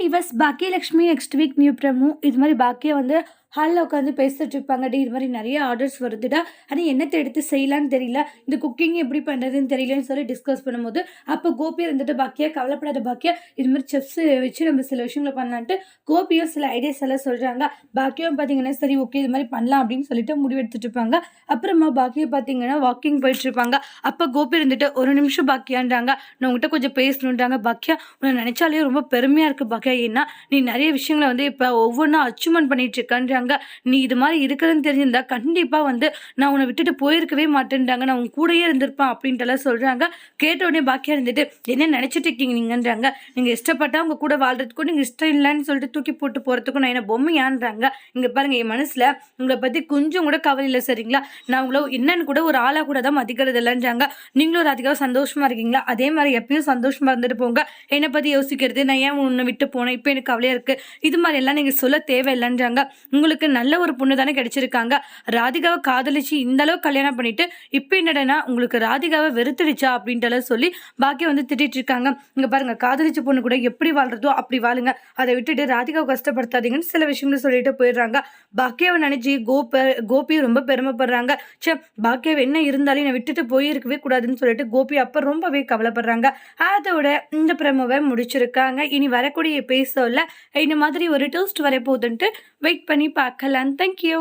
விவஸ் Bhagyalakshmi next week new promo இது மாதிரி பாக்கியா வந்து ஹாலில் உட்காந்து பேசிட்டு இருப்பாங்க. இது மாதிரி நிறைய ஆர்டர்ஸ் வருதுடா. ஆனால் என்னத்தை எடுத்து செய்யலான்னு தெரியல. இந்த குக்கிங் எப்படி பண்ணுறதுன்னு தெரியலன்னு சொல்லி டிஸ்கஸ் பண்ணும்போது அப்போ கோபி இருந்துட்டு பாக்கியா கவலைப்படாத பாக்கியா இது மாதிரி செஃப்ஸ் வச்சு நம்ம சில விஷயங்களை பண்ணலான்ட்டு கோபியும் சில ஐடியாஸ் எல்லாம் சொல்கிறாங்க பாக்கியம் பார்த்தீங்கன்னா சரி ஓகே இது மாதிரி பண்ணலாம் அப்படின்னு சொல்லிட்டு முடிவெடுத்துட்டு இருப்பாங்க. அப்புறமா பாக்கியை பார்த்தீங்கன்னா வாக்கிங் போயிட்டு இருப்பாங்க. அப்போ கோபி இருந்துட்டு ஒரு நிமிஷம் பாக்கியான்றாங்க. நான் உங்ககிட்ட கொஞ்சம் பேசணுன்றாங்க பாக்கியா உன்னை நினைச்சாலே ரொம்ப பெருமையாக இருக்குது பாக்கியா. ஏன்னா நீ நிறைய விஷயங்களை வந்து இப்போ ஒவ்வொன்றா அச்சீவ்மெண்ட் பண்ணிட்டு இருக்கான்றாங்க. நீ இது மாதிரி இருக்கிறதுன்னு தெரிஞ்சிருந்தா கண்டிப்பாக வந்து நான் உன்னை விட்டுட்டு போயிருக்கவே மாட்டேன்றாங்க. நான் உன் கூடயே இருந்திருப்பேன் அப்படின்ட்டு எல்லாம் சொல்கிறாங்க கேட்ட உடனே பாக்கியா இருந்துட்டு என்ன நினச்சிட்டு இருக்கீங்க நீங்கன்றாங்க. நீங்கள் இஷ்டப்பட்டா உங்க கூட வாழ்கிறதுக்கும் நீங்கள் இஷ்டம் இல்லைன்னு சொல்லிட்டு தூக்கி போட்டு போகிறதுக்கும் நான் என்ன பொம்மையான்றாங்க? இங்கே பாருங்க என் மனசில் உங்களை பற்றி கொஞ்சம் கூட கவலை இல்லை சரிங்களா? நான் உங்களை என்னன்னு கூட ஒரு ஆளாக கூட தான் மதிக்கிறது இல்லைன்றாங்க. நீங்களும் ராதிகாவும் சந்தோஷமா இருக்கீங்களா? அதே மாதிரி எப்பயும் சந்தோஷமா இருந்துட்டு போங்க. என்னை பற்றி யோசிக்கிறது நான் ஏன் உன்னை விட்டு போனேன்? இப்போ எனக்கு கவலையாக இருக்குது இது மாதிரி எல்லாம் நீங்கள் சொல்ல தேவையில்லைன்றாங்க. உங்களுக்கு நல்ல ஒரு பொண்ணு தானே கிடைச்சிருக்காங்க. ராதிகாவை காதலிச்சு இந்த அளவு கல்யாணம் பண்ணிட்டு இப்போ என்னடனா உங்களுக்கு ராதிகாவை வெறுத்துடுச்சா அப்படின்ட்டு சொல்லி பாக்கியம் வந்து திட்டிட்டு இருக்காங்க. இங்க பாருங்க காதலிச்ச பொண்ணு கூட எப்படி வாழ்றதோ அப்படி வாழுங்க. அதை விட்டுட்டு ராதிகாவை கஷ்டப்படுத்தாதீங்கன்னு சில விஷயங்கள் சொல்லிட்டு போயிடுறாங்க. பாக்கியாவை நினைச்சு கோப கோபி ரொம்ப பெருமைப்படுறாங்க. சே பாக்கியாவை என்ன இருந்தாலும் என்னை விட்டுட்டு போயிருக்கவே கூடாதுன்னு சொல்லிட்டு கோபி அப்ப ரொம்பவே கவலைப்படுறாங்க. அதோட இந்த பிரமவை முடிச்சிருக்காங்க. இனி வரக்கூடிய பேசல இந்த மாதிரி ஒரு டோஸ்ட் வரப்போகுதுன்ட்டு வெயிட் பண்ணி பா kalan Thank you.